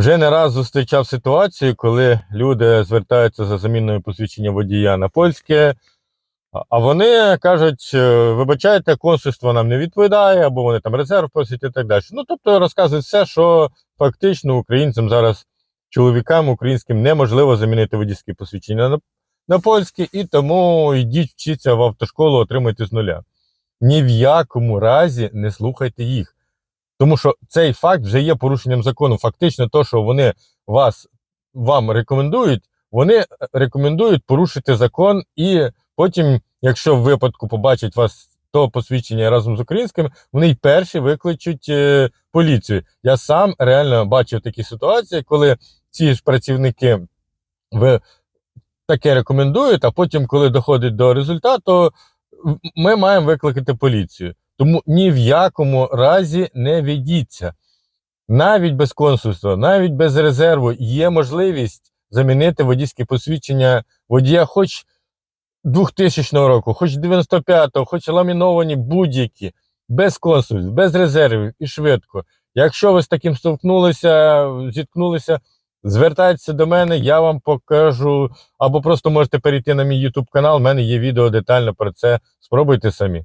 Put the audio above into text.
Вже не раз зустрічав ситуацію, коли люди звертаються за заміною посвідчення водія на польське, а- вони кажуть, е, вибачайте, консульство нам не відповідає, або вони там резерв просять і так далі. Ну, тобто розказують все, що фактично українцям зараз, чоловікам українським, неможливо замінити водійське посвідчення на, на польське, і тому йдіть вчіться в автошколу, отримайте з нуля. Ні в якому разі не слухайте їх. Тому що цей факт вже є порушенням закону. Фактично, то, що вони вас вам рекомендують, вони е, рекомендують порушити закон, і потім, якщо в випадку побачать вас то посвідчення разом з українським, вони й перші викличуть е, поліцію. Я сам реально бачив такі ситуації, коли ці ж працівники ви таке рекомендують, а потім, коли доходить до результату, ми маємо викликати поліцію. Тому ні в якому разі не ведіться. Навіть без консульства, навіть без резерву є можливість замінити водійське посвідчення водія, хоч 2000 року, хоч 95-го, хоч ламіновані будь-які, без консульств, без резервів і швидко. Якщо ви з таким столкнулися, зіткнулися, звертайтеся до мене, я вам покажу, або просто можете перейти на мій YouTube канал. У мене є відео детально про це. Спробуйте самі.